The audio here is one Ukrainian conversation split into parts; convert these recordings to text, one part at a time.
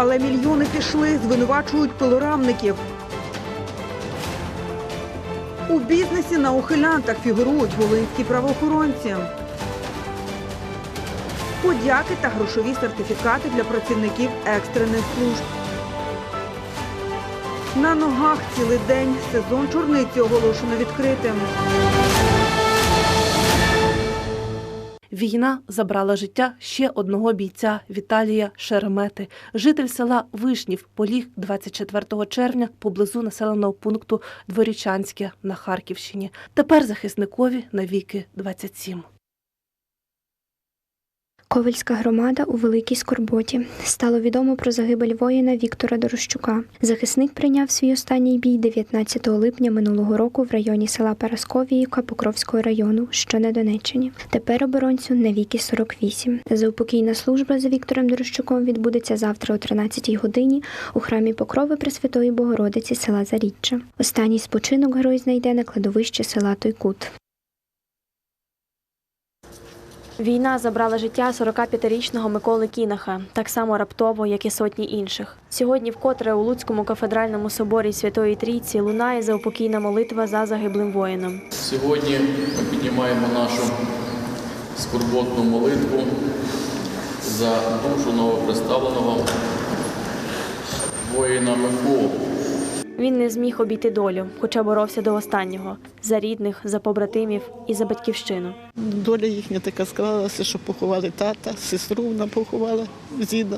але мільйони пішли, звинувачують пилорамників. У бізнесі на ухилянтах фігурують волинські правоохоронці. Подяки та грошові сертифікати для працівників екстрених служб. На ногах цілий день сезон чорниці оголошено відкритим. Війна забрала життя ще одного бійця Віталія Шеремети. Житель села Вишнів поліг 24 червня поблизу населеного пункту Дворічанське на Харківщині. Тепер захисникові навіки 27. Ковальська громада у великій скорботі. Стало відомо про загибель воїна Віктора Дорощука. Захисник прийняв свій останній бій 19 липня минулого року в районі села Парасковіївка Покровського району, що на Донеччині. Тепер оборонцю навіки 48. Заупокійна служба за Віктором Дорощуком відбудеться завтра о 13 годині у храмі Покрови Пресвятої Богородиці села Заріччя. Останній спочинок герой знайде на кладовищі села Тойкут. Війна забрала життя 45-річного Миколи Кінаха, так само раптово, як і сотні інших. Сьогодні, вкотре у Луцькому кафедральному соборі Святої Трійці лунає заупокійна молитва за загиблим воїном. Сьогодні ми піднімаємо нашу скорботну молитву за душу новоприставленого воїна Миколу. Він не зміг обійти долю, хоча боровся до останнього за рідних, за побратимів і за батьківщину. Доля їхня така склалася, що поховали тата, сестру вона поховала зіда.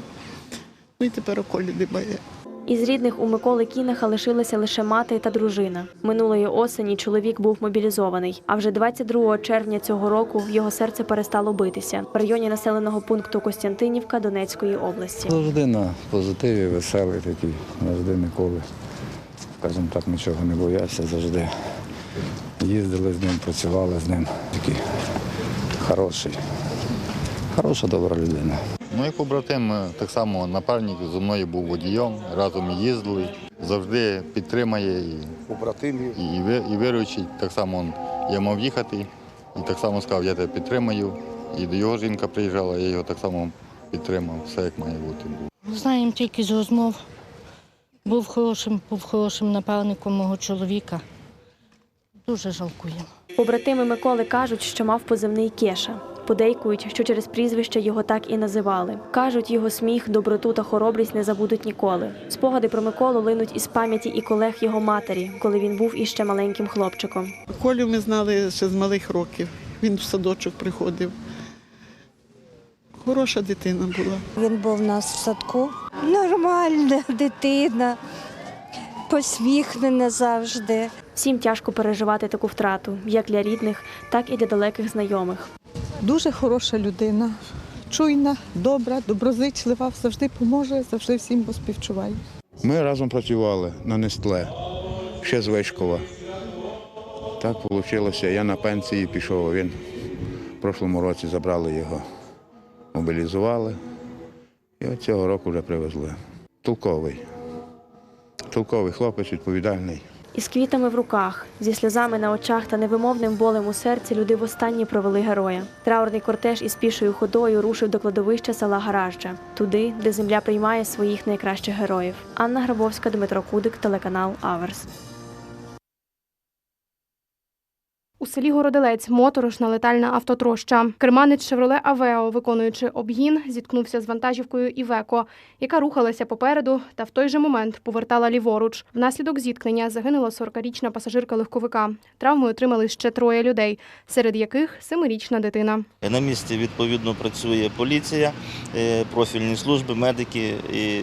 Ну і тепер околі немає. Із рідних у Миколи Кінаха лишилися лише мати та дружина. Минулої осені чоловік був мобілізований. А вже 22 червня цього року його серце перестало битися в районі населеного пункту Костянтинівка Донецької області. Завжди на позитиві, веселий такий, завжди ніколи, скажімо так, нічого не боявся, завжди їздили з ним, працювали з ним. Такий хороший, хороша, добра людина. Мій побратим е, так само напарник зі мною був водієм, разом їздили, завжди підтримає і, і, і, і вируючий. Так само он, я мав їхати і так само сказав, я тебе підтримаю. І до його жінка приїжджала, я його так само підтримав, все як має бути. Знаємо тільки з розмов. Був хорошим, був хорошим напарником мого чоловіка. Дуже жалкуємо. Побратими Миколи кажуть, що мав позивний Кеша. Подейкують, що через прізвище його так і називали. Кажуть, його сміх, доброту та хоробрість не забудуть ніколи. Спогади про Миколу линуть із пам'яті і колег його матері, коли він був іще маленьким хлопчиком. Колю ми знали ще з малих років. Він в садочок приходив. Хороша дитина була. Він був у нас в садку. Нормальна дитина, посміхнена завжди. Всім тяжко переживати таку втрату, як для рідних, так і для далеких знайомих. Дуже хороша людина, чуйна, добра, доброзичлива, завжди поможе, завжди всім поспівчуває. Ми разом працювали на Нестле, ще з Вишкова. Так вийшло. Я на пенсії пішов, він в прошлому році забрали його, мобілізували. І от цього року вже привезли. Толковий. Толковий хлопець, відповідальний. Із квітами в руках, зі сльозами на очах та невимовним болем у серці люди востаннє провели героя. Траурний кортеж із пішою ходою рушив до кладовища села Гаражджа, туди, де земля приймає своїх найкращих героїв. Анна Грабовська, Дмитро Кудик, телеканал Аверс. У селі Городилець моторошна летальна автотроща. Керманець «Шевроле Авео», виконуючи обгін, зіткнувся з вантажівкою Івеко, яка рухалася попереду та в той же момент повертала ліворуч. Внаслідок зіткнення загинула 40-річна пасажирка легковика. Травми отримали ще троє людей, серед яких семирічна дитина. На місці відповідно працює поліція, е, профільні служби, медики і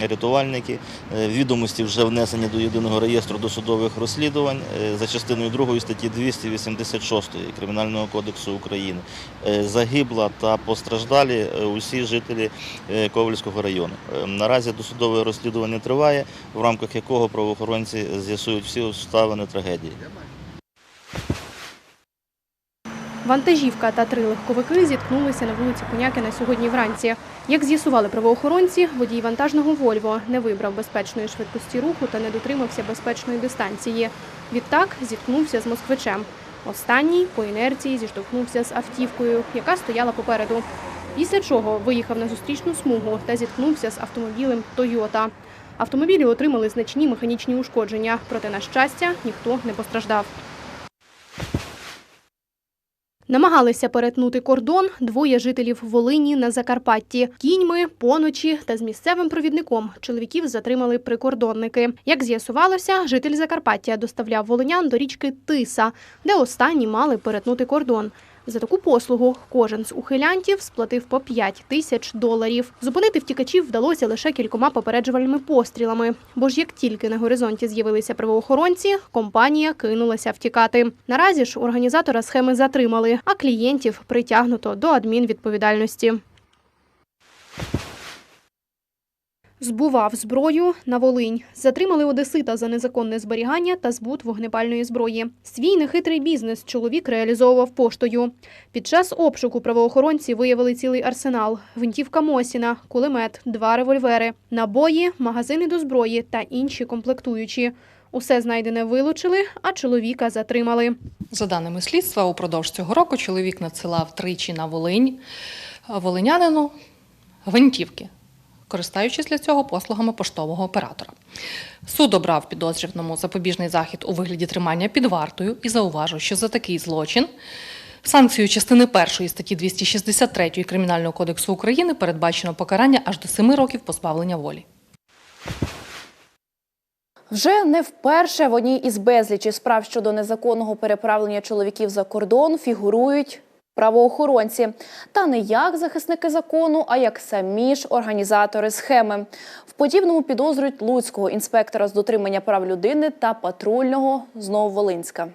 рятувальники. Е, Відомості вже внесені до єдиного реєстру досудових розслідувань е, за частиною 2 статті 286 Кримінального кодексу України. Е, Загибла та постраждалі е, усі жителі е, Ковальського району. Наразі досудове розслідування триває, в рамках якого правоохоронці з'ясують всі обставини трагедії. Вантажівка та три легковики зіткнулися на вулиці Конякіна сьогодні вранці. Як з'ясували правоохоронці, водій вантажного «Вольво» не вибрав безпечної швидкості руху та не дотримався безпечної дистанції. Відтак зіткнувся з москвичем. Останній по інерції зіштовхнувся з автівкою, яка стояла попереду. Після чого виїхав на зустрічну смугу та зіткнувся з автомобілем Тойота. Автомобілі отримали значні механічні ушкодження, проте, на щастя, ніхто не постраждав. Намагалися перетнути кордон двоє жителів Волині на Закарпатті. Кіньми, поночі та з місцевим провідником чоловіків затримали прикордонники. Як з'ясувалося, житель Закарпаття доставляв волинян до річки Тиса, де останні мали перетнути кордон. За таку послугу кожен з ухилянтів сплатив по 5 тисяч доларів. Зупинити втікачів вдалося лише кількома попереджувальними пострілами. Бо ж як тільки на горизонті з'явилися правоохоронці, компанія кинулася втікати. Наразі ж організатора схеми затримали, а клієнтів притягнуто до адмінвідповідальності. Збував зброю на Волинь. Затримали одесита за незаконне зберігання та збут вогнепальної зброї. Свій нехитрий бізнес чоловік реалізовував поштою. Під час обшуку правоохоронці виявили цілий арсенал: гвинтівка Мосіна, кулемет, два револьвери, набої, магазини до зброї та інші комплектуючі. Усе знайдене вилучили, а чоловіка затримали. За даними слідства, упродовж цього року чоловік надсилав тричі на Волинь волинянину гвинтівки, користуючись для цього послугами поштового оператора. Суд обрав підозрюваному запобіжний захід у вигляді тримання під вартою і зауважив, що за такий злочин санкцією частини першої статті 263 Кримінального кодексу України передбачено покарання аж до 7 років позбавлення волі. Вже не вперше в одній із безлічі справ щодо незаконного переправлення чоловіків за кордон фігурують правоохоронці. Та не як захисники закону, а як самі ж організатори схеми. В подібному підозрюють луцького інспектора з дотримання прав людини та патрульного з Нововолинська.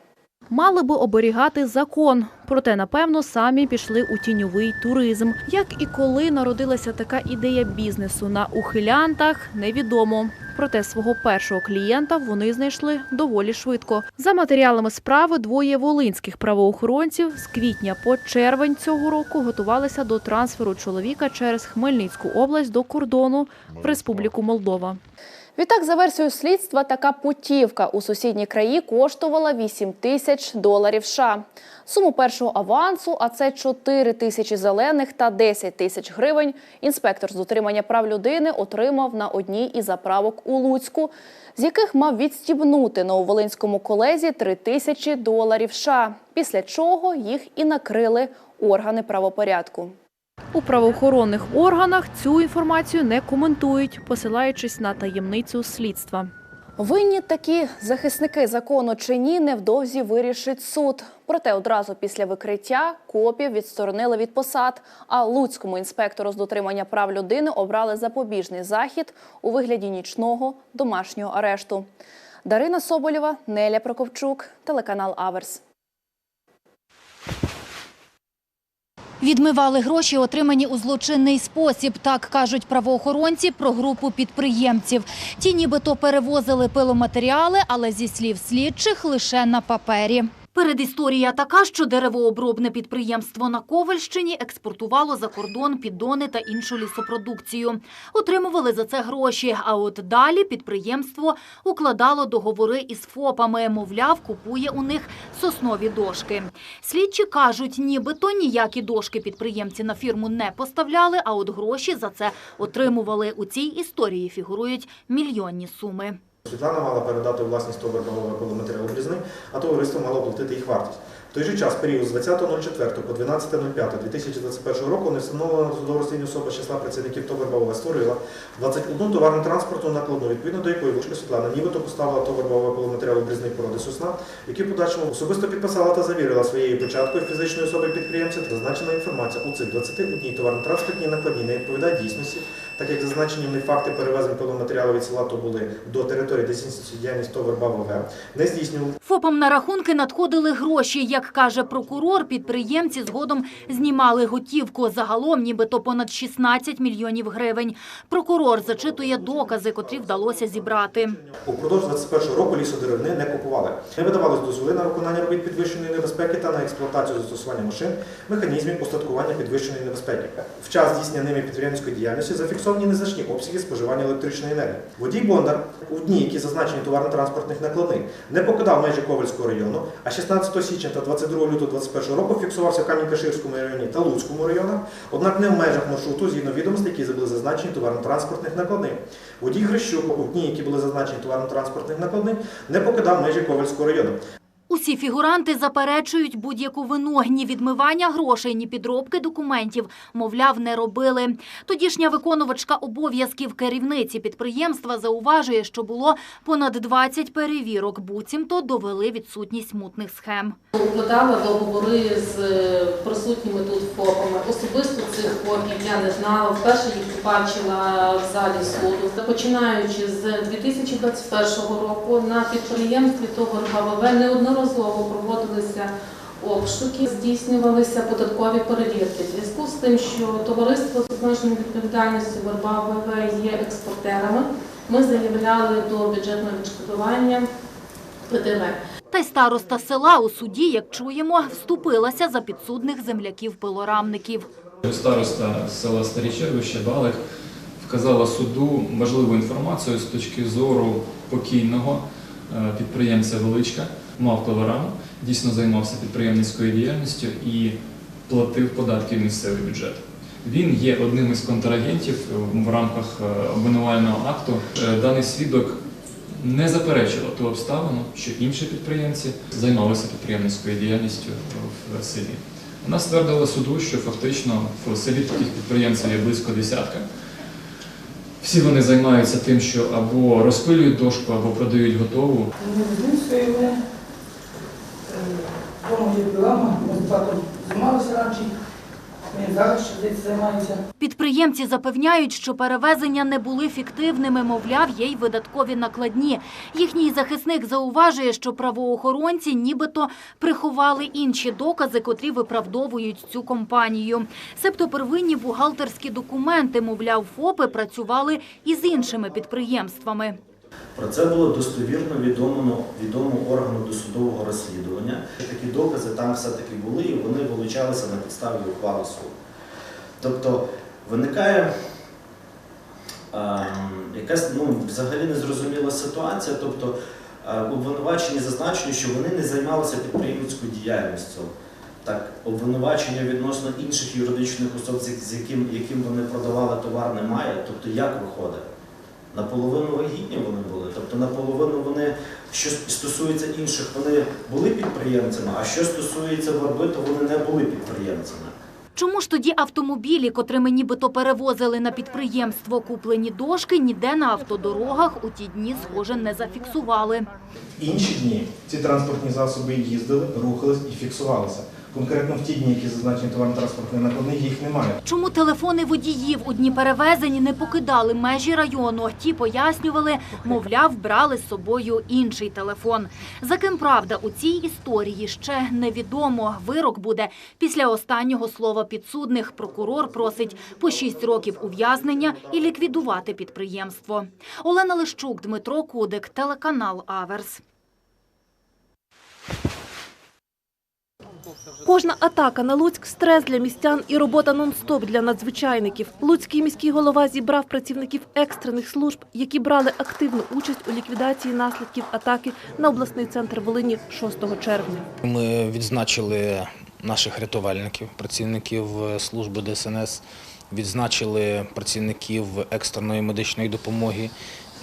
Мали би оберігати закон, проте напевно самі пішли у тіньовий туризм. Як і коли народилася така ідея бізнесу на ухилянтах, невідомо. Проте свого першого клієнта вони знайшли доволі швидко. За матеріалами справи двоє волинських правоохоронців з квітня по червень цього року готувалися до трансферу чоловіка через Хмельницьку область до кордону в Республіку Молдова. Відтак, за версією слідства, така путівка у сусідні краї коштувала 8 тисяч доларів США. Суму першого авансу, а це 4 тисячі зелених та 10 тисяч гривень, інспектор з дотримання прав людини отримав на одній із заправок у Луцьку, з яких мав відстібнути нововолинському колезі 3 тисячі доларів США, після чого їх і накрили органи правопорядку. У правоохоронних органах цю інформацію не коментують, посилаючись на таємницю слідства. Винні такі захисники закону чи ні, невдовзі вирішить суд. Проте одразу після викриття копів відсторонили від посад, а луцькому інспектору з дотримання прав людини обрали запобіжний захід у вигляді нічного домашнього арешту. Дарина Соболєва, Неля Проковчук, телеканал Аверс. Відмивали гроші, отримані у злочинний спосіб. Так кажуть правоохоронці про групу підприємців. Ті нібито перевозили пиломатеріали, але зі слів слідчих лише на папері. Передісторія така, що деревообробне підприємство на Ковальщині експортувало за кордон піддони та іншу лісопродукцію. Отримували за це гроші. А от далі підприємство укладало договори із ФОПами, мовляв, купує у них соснові дошки. Слідчі кажуть, нібито ніякі дошки підприємці на фірму не поставляли, а от гроші за це отримували. У цій історії фігурують мільйонні суми. Світлана мала передати у власність товар пиломатеріалу обрізни, а товариство мало оплатити їх вартість. В той же час, період з 20.04 по 12.05.2021 року не встановлена судово розслідування особа числа працівників товарбавова створила 21 товарну транспортну накладну, відповідно до якої Лучка Світлана нібито поставила товарбавого пиломатеріалу обрізний породи сосна, який в подальшому особисто підписала та завірила своєю печаткою фізичної особи підприємця. Зазначена інформація у цих 21 товарно-транспортній накладній не відповідає дійсності, так як зазначені в них факти перевезень пиломатеріалу від села то були до території, де здійснюється діяльність товарбавов, не здійснював ФОПам на рахунки надходили гроші. Як каже прокурор, підприємці згодом знімали готівку. Загалом нібито понад 16 мільйонів гривень. Прокурор зачитує докази, котрі вдалося зібрати. Упродовж 21 року лісодеревини не купували. Не видавались дозволи на виконання робіт підвищеної небезпеки та на експлуатацію застосування машин, механізмів устаткування підвищеної небезпеки. В час здійснення ними підприємської діяльності зафіксовано зафіксовані незначні обсяги споживання електричної енергії. Водій Бондар у дні, які зазначені товарно-транспортних накладних, не покидав межі Ковальського району, а 16 січня та 22 лютого 2021 року фіксувався в Камінь-Каширському районі та Луцькому районах, однак не в межах маршруту згідно відомостей, які були зазначені товарно-транспортних накладних. Водій Грищук у дні, які були зазначені товарно-транспортних накладних, не покидав межі Ковальського району. Усі фігуранти заперечують будь-яку вину. Ні відмивання грошей, ні підробки документів, мовляв, не робили. Тодішня виконувачка обов'язків керівниці підприємства зауважує, що було понад 20 перевірок. Буцімто довели відсутність мутних схем. Укладали договори з е, присутніми тут ФОПами. Особисто цих ФОПів я не знала. Вперше їх побачила в залі суду. Починаючи з 2021 року на підприємстві того РГВВ неодноразово проводилися обшуки, здійснювалися податкові перевірки. В зв'язку з тим, що товариство з обмеженою відповідальністю Верба ВВ є експортерами, ми заявляли до бюджетного відшкодування ПДВ. Та й староста села у суді, як чуємо, вступилася за підсудних земляків-пилорамників. Староста села Старічевище Балик вказала суду важливу інформацію з точки зору покійного е, підприємця Величка, мав пилораму, дійсно займався підприємницькою діяльністю і платив податки в місцевий бюджет. Він є одним із контрагентів в рамках е, обвинувального акту. Е, Даний свідок не заперечував ту обставину, що інші підприємці займалися підприємницькою діяльністю в селі. Вона ствердила суду, що фактично в селі таких підприємців є близько десятка. Всі вони займаються тим, що або розпилюють дошку, або продають готову. Единственное, дома є пилама, ми з татом займалися раніше, десь займається. Підприємці запевняють, що перевезення не були фіктивними, мовляв, є й видаткові накладні. Їхній захисник зауважує, що правоохоронці нібито приховали інші докази, котрі виправдовують цю компанію. Себто первинні бухгалтерські документи, мовляв, ФОПи працювали із іншими підприємствами. Про це було достовірно відомо, відомо органу досудового розслідування. Такі докази там все-таки були і вони вилучалися на підставі ухвали суду. Тобто виникає ем, якась ну, взагалі незрозуміла ситуація. Тобто е, обвинувачені зазначені, що вони не займалися підприємницькою діяльністю. Так, обвинувачення відносно інших юридичних особ, з яким, яким вони продавали товар, немає. Тобто як виходить? Наполовину вагітні вони були, тобто наполовину вони, що стосується інших, вони були підприємцями, а що стосується Верби, то вони не були підприємцями. Чому ж тоді автомобілі, котрими нібито перевозили на підприємство куплені дошки, ніде на автодорогах у ті дні, схоже, не зафіксували? Інші дні ці транспортні засоби їздили, рухались і фіксувалися. Конкретно в ті дні, які зазначені товарно-транспортні накладні, їх немає. Чому телефони водіїв у дні перевезень не покидали межі району? Ті пояснювали, мовляв, брали з собою інший телефон. За ким правда у цій історії ще невідомо. Вирок буде після останнього слова підсудних. Прокурор просить по 6 років ув'язнення і ліквідувати підприємство. Олена Лищук, Дмитро Кудик, телеканал Аверс. Кожна атака на Луцьк – стрес для містян і робота нон-стоп для надзвичайників. Луцький міський голова зібрав працівників екстрених служб, які брали активну участь у ліквідації наслідків атаки на обласний центр Волині 6 червня. Ми відзначили наших рятувальників, працівників служби ДСНС, відзначили працівників екстреної медичної допомоги,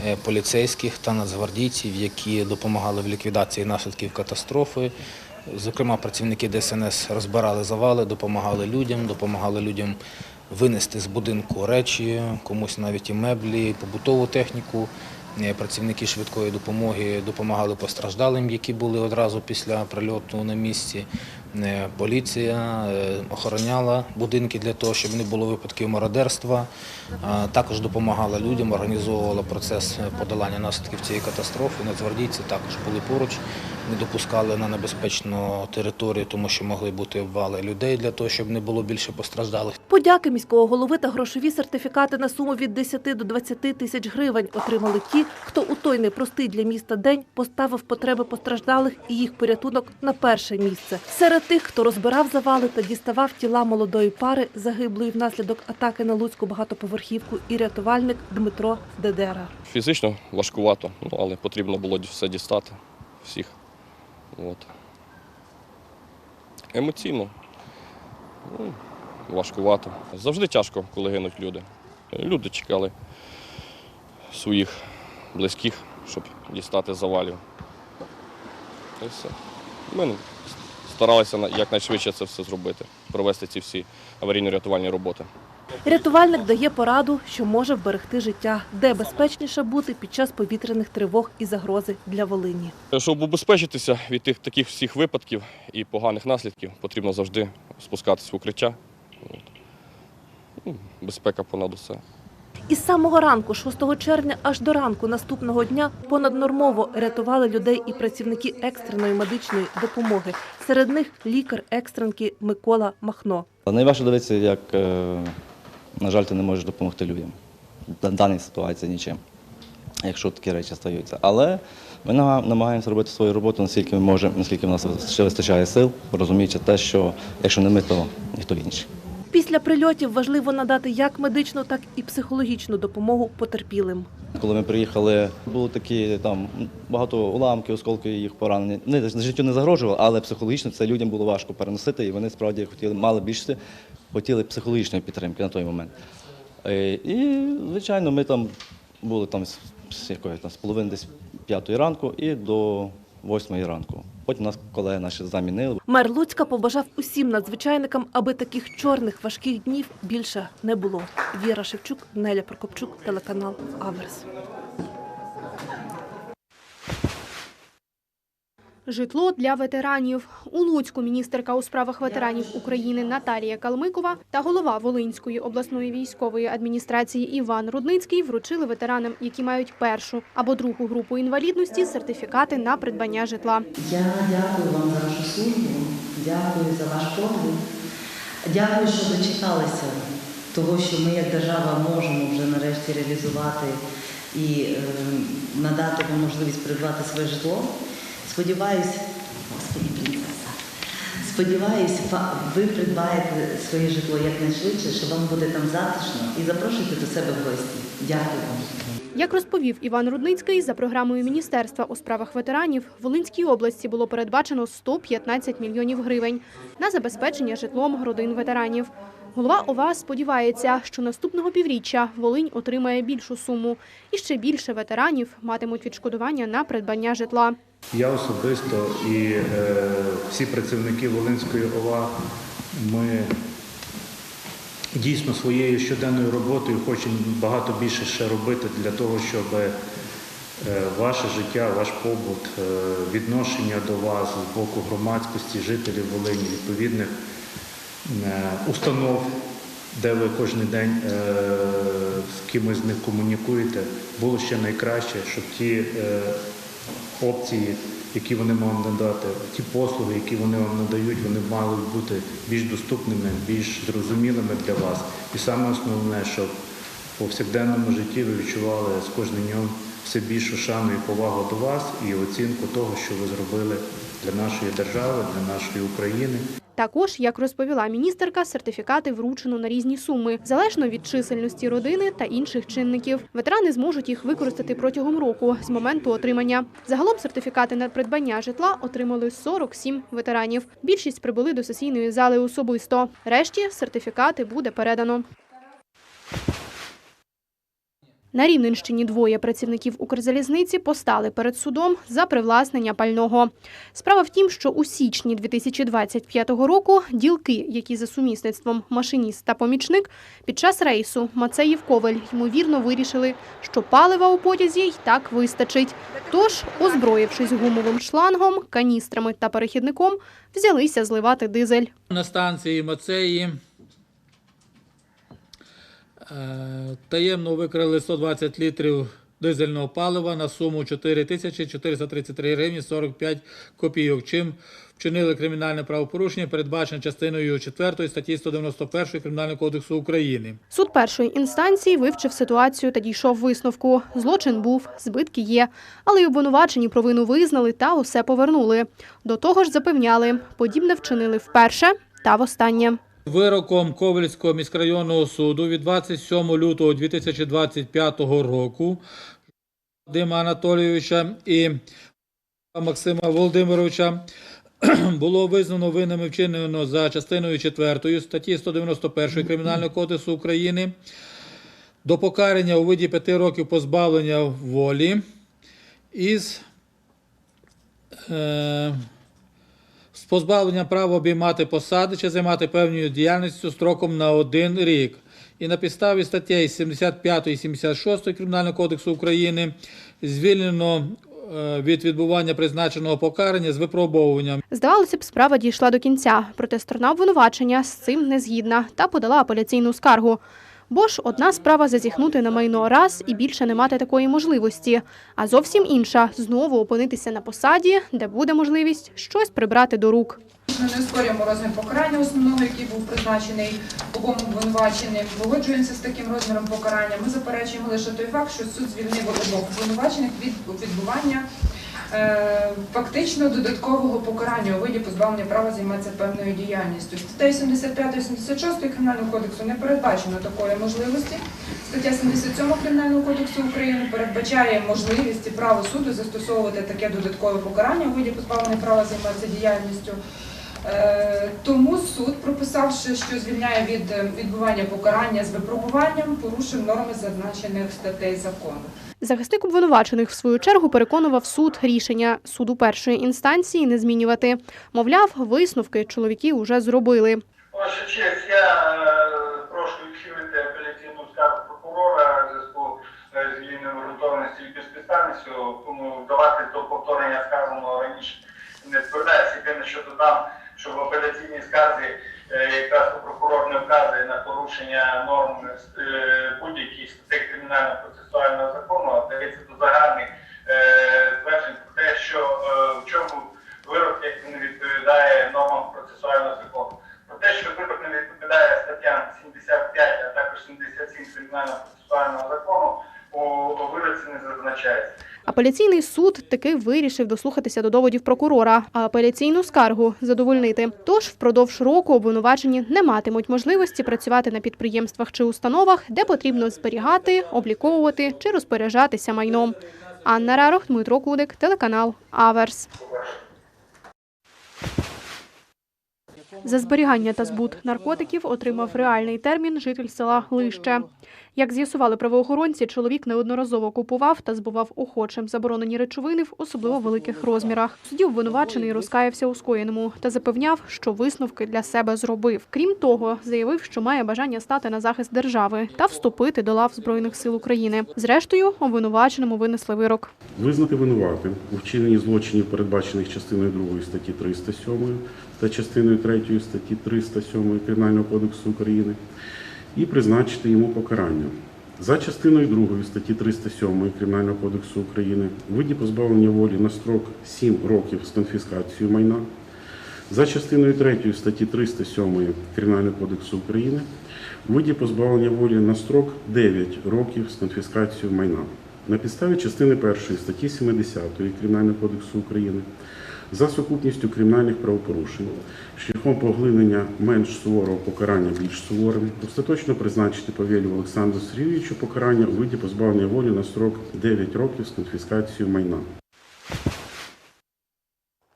е, поліцейських та нацгвардійців, які допомагали в ліквідації наслідків катастрофи. Зокрема, працівники ДСНС розбирали завали, допомагали людям, допомагали людям винести з будинку речі, комусь навіть і меблі, і побутову техніку. Е, Працівники швидкої допомоги допомагали постраждалим, які були одразу після прильоту на місці. Е, Поліція е, охороняла будинки для того, щоб не було випадків мародерства. Також допомагала людям, організовувала процес подолання наслідків цієї катастрофи. Нацгвардійці також були поруч, не допускали на небезпечну територію, тому що могли бути обвали людей для того, щоб не було більше постраждалих. Подяки міського голови та грошові сертифікати на суму від 10 до 20 тисяч гривень отримали ті, хто у той непростий для міста день поставив потреби постраждалих і їх порятунок на перше місце. Серед тих, хто розбирав завали та діставав тіла молодої пари, загиблої внаслідок атаки на Луцьку багатоповерхівку, і рятувальник Дмитро Дедера. Фізично важкувато, ну, але потрібно було все дістати, всіх. От. Емоційно. Ну, важкувато. Завжди тяжко, коли гинуть люди. Люди чекали своїх близьких, щоб дістати завалів. Й все. Ми старалися якнайшвидше це все зробити, провести ці всі аварійно-рятувальні роботи. Рятувальник дає пораду, що може вберегти життя, де безпечніше бути під час повітряних тривог і загрози для Волині. Щоб убезпечитися від тих таких всіх випадків і поганих наслідків, потрібно завжди спускатися в укриття. Ну, Безпека понад усе. Із самого ранку, 6 червня, аж до ранку наступного дня понаднормово рятували людей і працівники екстреної медичної допомоги. Серед них лікар екстренки Микола Махно. Найважче дивитися, як, е, на жаль, ти не можеш допомогти людям. В даній ситуації нічим, якщо такі речі стаються. Але ми намагаємося робити свою роботу, наскільки ми можемо, наскільки в нас ще вистачає сил, розуміючи те, що якщо не ми, то ніхто інший. Після прильотів важливо надати як медичну, так і психологічну допомогу потерпілим. Коли ми приїхали, були такі там багато уламків, осколки їх поранені. Не життю не загрожувало, але психологічно це людям було важко переносити, і вони справді хотіли, мали більше хотіли психологічної підтримки на той момент. Е, І, звичайно, ми там були там з, якої там з половини десь п'ятої ранку і до восьмої ранку. Потім нас колеги наші замінили. Мер Луцька побажав усім надзвичайникам, аби таких чорних важких днів більше не було. Віра Шевчук, Неля Прокопчук, телеканал Аверс. Житло для ветеранів у Луцьку міністерка у справах ветеранів України Наталія Калмикова та голова Волинської обласної військової адміністрації Іван Рудницький вручили ветеранам, які мають першу або другу групу інвалідності, сертифікати на придбання житла. Я дякую вам за вашу службу, дякую за ваш погляд. Дякую, що дочекалися того, що ми як держава можемо вже нарешті реалізувати і е, надати вам можливість придбати своє житло. Сподіваюсь, господи, принцеса, сподіваюсь, ви придбаєте своє житло якнайшвидше, що вам буде там затишно і запрошуйте до себе в гості. Дякую вам. Як розповів Іван Рудницький, за програмою Міністерства у справах ветеранів в Волинській області було передбачено 115 мільйонів гривень на забезпечення житлом родин ветеранів. Голова ОВА сподівається, що наступного півріччя Волинь отримає більшу суму і ще більше ветеранів матимуть відшкодування на придбання житла. Я особисто і е, всі працівники Волинської ОВА, ми дійсно своєю щоденною роботою хочемо багато більше ще робити для того, щоб е, ваше життя, ваш побут, е, відношення до вас з боку громадськості, жителів Волині, відповідних е, установ, де ви кожен день е, з кимось з них комунікуєте, було ще найкраще, щоб ті е, опції, які вони вам надати, ті послуги, які вони вам надають, вони мали бути більш доступними, більш зрозумілими для вас. І саме основне, щоб у повсякденному житті ви відчували з кожним днем все більшу шану і повагу до вас і оцінку того, що ви зробили для нашої держави, для нашої України. Також, як розповіла міністерка, сертифікати вручено на різні суми, залежно від чисельності родини та інших чинників. Ветерани зможуть їх використати протягом року з моменту отримання. Загалом сертифікати на придбання житла отримали 47 ветеранів. Більшість прибули до сесійної зали особисто. Решті сертифікати буде передано. На Рівненщині двоє працівників Укрзалізниці постали перед судом за привласнення пального. Справа в тім, що у січні 2025 року ділки, які за сумісництвом машиніст та помічник, під час рейсу Мацеїв-Ковель ймовірно вирішили, що палива у потязі й так вистачить. Тож, озброївшись гумовим шлангом, каністрами та перехідником, взялися зливати дизель. На станції Мацеї таємно викрали 120 літрів дизельного палива на суму 4 тисячі 433 гривні 45 копійок, чим вчинили кримінальне правопорушення, передбачене частиною 4 статті 191 Кримінального кодексу України. Суд першої інстанції вивчив ситуацію та дійшов висновку. Злочин був, збитки є, але й обвинувачені провину визнали та усе повернули. До того ж запевняли, подібне вчинили вперше та востаннє. Вироком Ковельського міськрайонного суду від 27 лютого 2025 року Вадима Анатолійовича і Максима Володимировича було визнано винними вчинено за частиною 4 статті 191 Кримінального кодексу України до покарання у виді 5 років позбавлення волі із е, з позбавленням права обіймати посади чи займати певною діяльністю строком на один рік. І на підставі статей 75 і 76 Кримінального кодексу України звільнено е, від відбування призначеного покарання з випробовуванням. Здавалося б, справа дійшла до кінця, проте сторона обвинувачення з цим не згідна та подала апеляційну скаргу. Бо ж одна справа зазіхнути на майно раз і більше не мати такої можливості, а зовсім інша знову опинитися на посаді, де буде можливість щось прибрати до рук. Ми не оспорюємо розмір покарання основного, який був призначений обом обвинуваченим. Погоджуємося з таким розміром покарання. Ми заперечуємо лише той факт, що суд звільнив обох обвинувачених від відбування фактично додаткового покарання у виді позбавлення права займатися певною діяльністю. Статтею 75-76 Кримінального кодексу не передбачено такої можливості. Стаття 77 Кримінального кодексу України передбачає можливість і право суду застосовувати таке додаткове покарання у виді позбавлення права займатися діяльністю. Е, Тому суд, прописавши, що звільняє від е, відбування покарання з випробуванням, порушив норми зазначених статей закону. Захисник обвинувачених в свою чергу переконував суд рішення суду першої інстанції не змінювати. Мовляв, висновки чоловіки вже зробили. Ваша честь, я е, прошу відхилити апеляційну скаргу прокурора зв'язку е, з вільною готовністю і безпідставністю, тому давати до повторення сказаного раніше не сповідається. Єдине, що додам, що в апеляційній скарзі е, якраз прокурор не вказує на порушення норм будь-яких статей кримінального процесуального закону, а дається до загальних е, тверджень про те, що е, в чому вирок як він відповідає нормам процесуального закону. Про те, що вирок не відповідає статтям 75, а також 77 кримінального процесуального закону, у вироці не зазначається. Апеляційний суд таки вирішив дослухатися до доводів прокурора, а апеляційну скаргу задовольнити. Тож впродовж року обвинувачені не матимуть можливості працювати на підприємствах чи установах, де потрібно зберігати, обліковувати чи розпоряджатися майном. Анна Рарох, Дмитро Кудик, телеканал Аверс. За зберігання та збут наркотиків отримав реальний термін житель села Лище. Як з'ясували правоохоронці, чоловік неодноразово купував та збував охочим заборонені речовини в особливо великих розмірах. В Суді обвинувачений розкаявся у скоєному та запевняв, що висновки для себе зробив. Крім того, заявив, що має бажання стати на захист держави та вступити до лав збройних сил України. Зрештою, обвинуваченому винесли вирок. Визнати винуватим у вчиненні злочинів, передбачених частиною 2 статті 307 та частиною 3 статті 307 Кримінального кодексу України і призначити йому покарання. За частиною 2 статті 307 Кримінального кодексу України виді позбавлення волі на строк 7 років з конфіскацією майна. За частиною 3 статті 307 Кримінального кодексу України виді позбавлення волі на строк 9 років з конфіскацією майна. На підставі частини 1 статті 70 Кримінального кодексу України за сукупністю кримінальних правопорушень шляхом поглинення менш суворого покарання більш суворим, остаточно призначити Павєлю Олександру Сергійовичу покарання у виді позбавлення волі на строк 9 років з конфіскацією майна.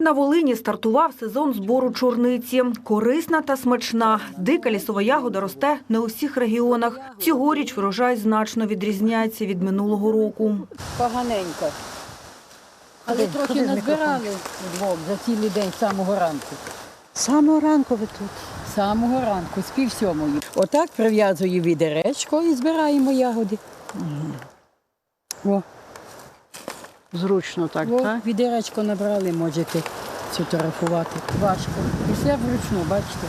На Волині стартував сезон збору чорниці. Корисна та смачна. Дика лісова ягода росте не у всіх регіонах. Цьогоріч врожай значно відрізняється від минулого року. Поганенько. Але трохи назбирали вдвох за цілий день з самого ранку. З самого ранку ви тут? З самого ранку, з пів сьомої. Отак прив'язую відеречко і збираємо ягоди. О. Зручно так, так? Відеречко набрали, можете фотографувати. Важко. І все вручну, бачите.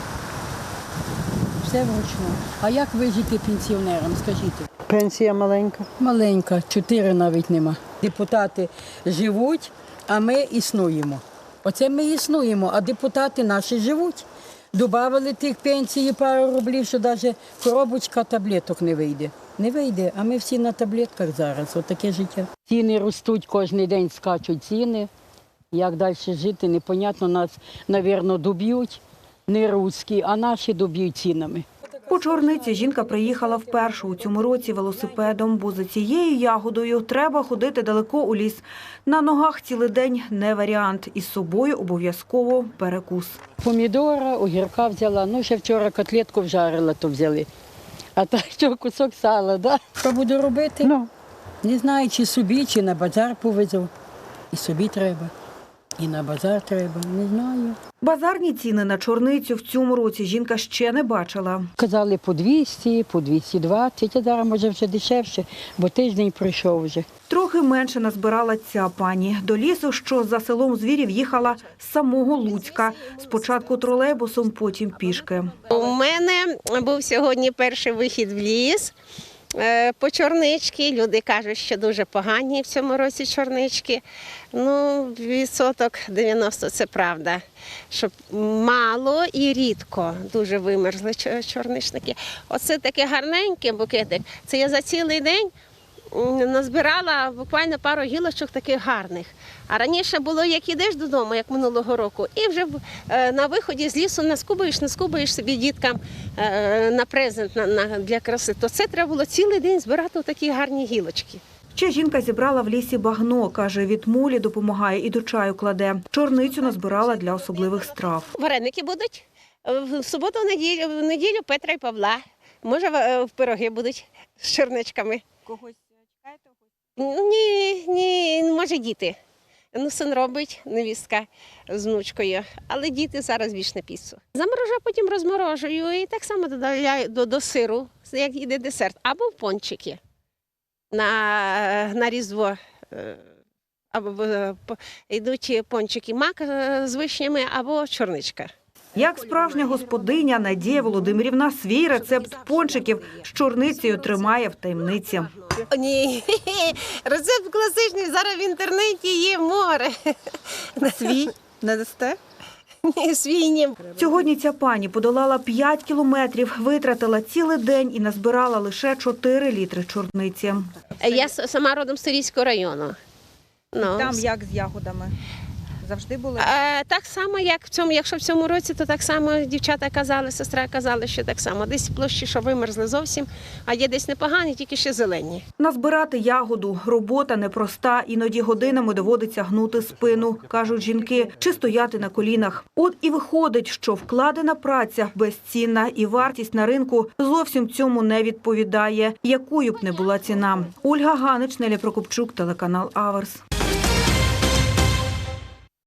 все вручну. А як вижити пенсіонерам, скажіть? Пенсія маленька. Маленька, чотири навіть нема. Депутати живуть, а ми існуємо. Оце ми існуємо, а депутати наші живуть. Добавили тих пенсій пару рублів, що навіть коробочка таблеток не вийде. Не вийде, а ми всі на таблетках зараз. Отаке життя. Ціни ростуть, кожен день скачуть ціни. Як далі жити, непонятно. Нас, мабуть, доб'ють. Не русські, а наші доб'ють цінами. У Чорниці жінка приїхала вперше у цьому році велосипедом, бо за цією ягодою треба ходити далеко у ліс. На ногах цілий день не варіант. Із собою обов'язково перекус. Помідора, огірка взяла. Ну, ще вчора котлетку вжарила, то взяли. А так що кусок сала, да? Що буду робити? Ну. Не знаю, чи собі, чи на базар повезу. І собі треба, і на базар треба, не знаю. Базарні ціни на чорницю в цьому році жінка ще не бачила. Казали по 200, по 220, а зараз може вже дешевше, бо тиждень пройшов вже. Трохи менше назбирала ця пані. До лісу, що за селом звірів, їхала з самого Луцька. Спочатку тролейбусом, потім пішки. У мене був сьогодні перший вихід в ліс по чорнички. Люди кажуть, що дуже погані в цьому році чорнички. Ну, відсоток 90 це правда. Що мало і рідко дуже вимерзли чо- чорничники. Оце таке гарненьке букетик. Це я за цілий день назбирала буквально пару гілочок таких гарних. А раніше було, як ідеш додому, як минулого року, і вже е, на виході з лісу наскубаєш, наскубаєш собі діткам е, на презент для краси. То це треба було цілий день збирати такі гарні гілочки. Ще жінка зібрала в лісі багно. Каже, від мулі допомагає і до чаю кладе. Чорницю назбирала для особливих страв. Вареники будуть в суботу, в неділю, в неділю Петра і Павла. Може, в, е, пироги будуть з чорничками. Когось? Ні, ні, може діти. Ну, син робить, невістка з внучкою, але діти зараз більш на піцу. Заморожу, потім розморожую і так само додаю до, до сиру, як іде десерт, або в пончики на, на різдво. е, Або е, йдуть пончики мак е, з вишнями або чорничка. Як справжня господиня Надія Володимирівна свій рецепт пончиків з чорницею тримає в таємниці. Ні, рецепт класичний, зараз в інтернеті є море. Свій не дасте? Ні, свій ні. Сьогодні ця пані подолала 5 кілометрів, витратила цілий день і назбирала лише 4 літри чорниці. Я сама родом з Сирійського району. Ну, Там як з ягодами? Завжди були? Е, так само, як в цьому, якщо в цьому році, то так само дівчата казали, сестра казала, що так само. Десь площі, що вимерзли зовсім, а є десь непогані, тільки ще зелені. Назбирати ягоду робота непроста, іноді годинами доводиться гнути спину, кажуть жінки, чи стояти на колінах. От і виходить, що вкладена праця безцінна і вартість на ринку зовсім цьому не відповідає, якою б не була ціна. Ольга Ганич, Неля Прокопчук, телеканал Аверс.